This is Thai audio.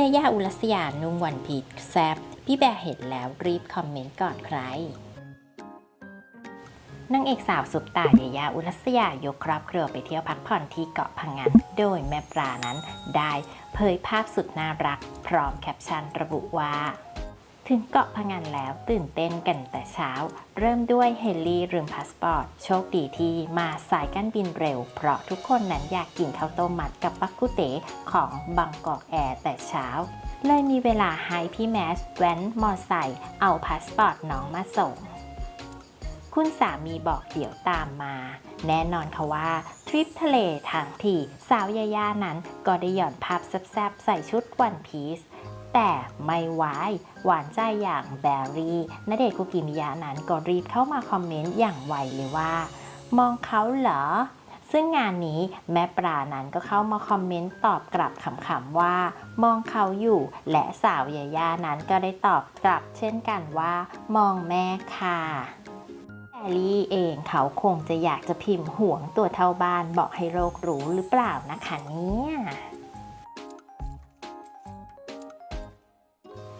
ยาย่าอุรัสยานุ่งวันพีชแซบพี่แบร์เห็นแล้วรีบคอมเมนต์ก่อนใครนางเอกสาวสุปตายายาอุรัสยายกครอบครัวไปเที่ยวพักผ่อนที่เกาะพังงานโดยแม่ปลานั้นได้เผยภาพสุดน่ารัก พร้อมแคปชั่นระบุว่า ถึงเกาะพังงานแล้วตื่นเต้นกันแต่เช้า เริ่มด้วยเฮลลี่ลืมพาสปอร์ต โชคดีที่มาสายการบินเร็ว เพราะทุกคนนั้นอยากกินข้าวต้มมัดกับปักกุเตของบางกอกแอร์แต่เช้า เลยมีเวลาให้พี่แมสแว้นมอไซค์เอาพาสปอร์ตน้องมาส่ง คุณสามีบอกเดี๋ยวตามมาแน่นอนค่ะว่า ทริปทะเลทางที่สาวยาย่านั้นก็ได้หย่อนภาพแซบๆใส่ชุดวันพีซ แต่ไม่ไว้หวานใจอย่างแบร์รี่ณเดชน์คุกิมิยะนั้นก็รีบเข้ามาคอมเมนต์อย่างไวเลยว่า มองเขาเหรอ ซึ่งงานนี้แม่ปลานั้นก็เข้ามาคอมเมนต์ตอบกลับขำๆว่า มองเขาอยู่ และสาวยาย่านั้นก็ได้ตอบกลับ เช่นกันว่า มองแม่ค่ะแอลลี่เองเขาคงจะอยากจะพิมพ์ห่วงตัวเท่าบ้านบอกให้โรครู้หรือเปล่านะคะเนี่ย